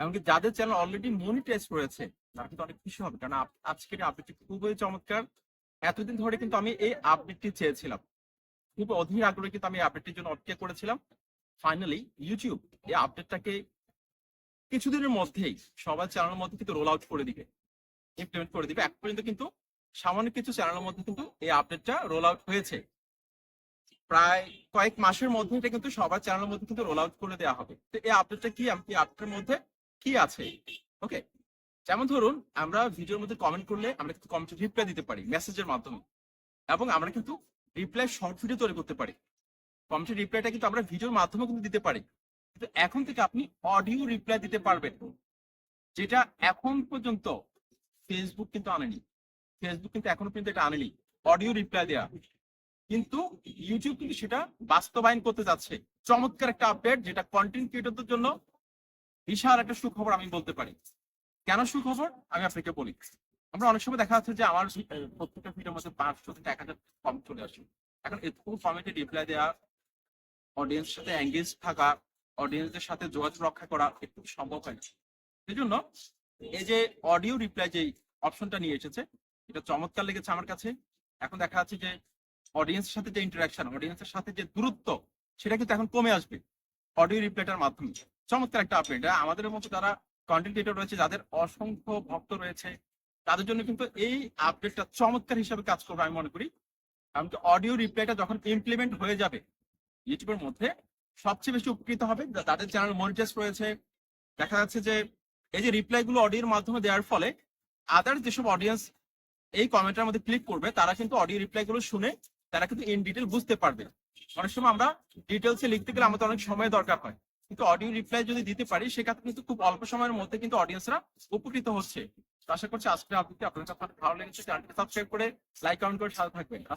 এমনকি যাদের channel already monetize করেছে, তারা কিন্তু অনেক খুশি হবে। কারণ আজকের আপডেটটি খুবই চমৎকার। এতদিন ধরে কিন্তু আমি এই আপডেটটি চেয়েছিলাম। খুব অধীর আগ্রহে কিন্তু আমি আপডেটটির জন্য অপেক্ষা করেছিলাম। ফাইনালি ইউটিউব এই আপডেটটাকে কিছুদিনের মধ্যেই সবার চ্যানেলের মধ্যে কিন্তু রোল আউট করে দিবে। ইমপ্লিমেন্ট করে দিবে। এক পর্যন্ত কিন্তু সামান্য কিছু চ্যানেলের মধ্যে কিন্তু এই আপডেটটা রোল আউট হয়েছে। প্রায় কয়েক মাসের মধ্যে এটা কিন্তু সবার চ্যানেলের মধ্যে কিন্তু রোল আউট করে দেওয়া হবে। তো এই আপডেটটা কি? এই আপডেটের মধ্যে কি আছে? ওকে যেমন ধরুন, আমরা ভিডিওর মধ্যে কমেন্ট করলে আমরা কিন্তু কমেন্ট রিপ্লাই দিতে পারি মেসেজের মাধ্যমে। এবং আমরা কিন্তু রিপ্লাই শর্ট ভিডিও তৈরি করতে পারি। কমেন্টের রিপ্লাইটা কিন্তু আমরা ভিডিওর মাধ্যমে কিন্তু দিতে পারি। কিন্তু এখন থেকে আপনি অডিও রিপ্লাই দিতে পারবেন। যেটা এখন পর্যন্ত ফেসবুক কিন্তু আনেনি। ফেসবুক কিন্তু এখনও পর্যন্ত এটা আনেনি। অডিও রিপ্লাই দেওয়া কিন্তু ইউটিউব কিন্তু সেটা বাস্তবায়ন করতে যাচ্ছে। চমৎকার একটা আপডেট যেটা কন্টেন্ট ক্রিয়েটরদের জন্য বিশাল একটা সুখবর আমি বলতে পারি। কেন সুখবর? আমি আপনাকে বলি। আমরা অনেক সময় দেখা যাচ্ছে যে আমার প্রত্যেকটা ভিডিওর মধ্যে পাঁচশো থেকে এক হাজার কমেন্ট চলে আসে। এখন এতটুকু কমেন্টে রিপ্লাই দেওয়া অডিয়েন্সের সাথে এঙ্গেজ থাকা অডিয়েন্সদের সাথে যোগাযোগ রক্ষা করা একটু সম্ভব হয় না সেই জন্য এই যে অডিও রিপ্লাই যে অপশনটা নিয়ে এসেছে, এটা চমৎকার লেগেছে আমার কাছে। এখন দেখা যাচ্ছে যে অডিয়েন্সের সাথে যে ইন্টারাকশন অডিয়েন্সের সাথে যে দূরত্ব, সেটা কিন্তু এখন কমে আসবে অডিও রিপ্লাইটার মাধ্যমে। চমৎকার একটা আপডেট আমাদের মতো যারা কন্টেন্ট ক্রিয়েটর রয়েছে, যাদের অসংখ্য ভক্ত রয়েছে, তাদের জন্য কিন্তু এই আপডেটটা চমৎকার হিসাবে কাজ করবে আমি মনে করি। এমনকি অডিও রিপ্লাইটা যখন ইমপ্লিমেন্ট হয়ে যাবে ইউটিউবের মধ্যে সবচেয়ে বেশি উপকৃত হবে। যাদের চ্যানেল মনিটাইজ রয়েছে। দেখা যাচ্ছে যে এই যে রিপ্লাই গুলো অডিওর মাধ্যমে দেওয়ার ফলে আদার যেসব অডিয়েন্স এই কমেন্টের মধ্যে ক্লিক করবে, তারা কিন্তু অডিও রিপ্লাই গুলো শুনে তারা কিন্তু ইন ডিটেল বুঝতে পারবে। অনেক সময় আমরা ডিটেলসে লিখতে গেলে আমাদের অনেক সময় দরকার হয়। কিন্তু অডিও রিপ্লাই যদি দিতে পারি, সেক্ষেত্রে কিন্তু খুব অল্প সময়ের মধ্যে কিন্তু অডিয়েন্সরা উপকৃত হচ্ছে। আশা করছি আজকে আপনি আপনার ভালো লেগেছে। চ্যানেলটি সাবস্ক্রাইব করে লাইক কমেন্ট করে সাথে থাকবেন।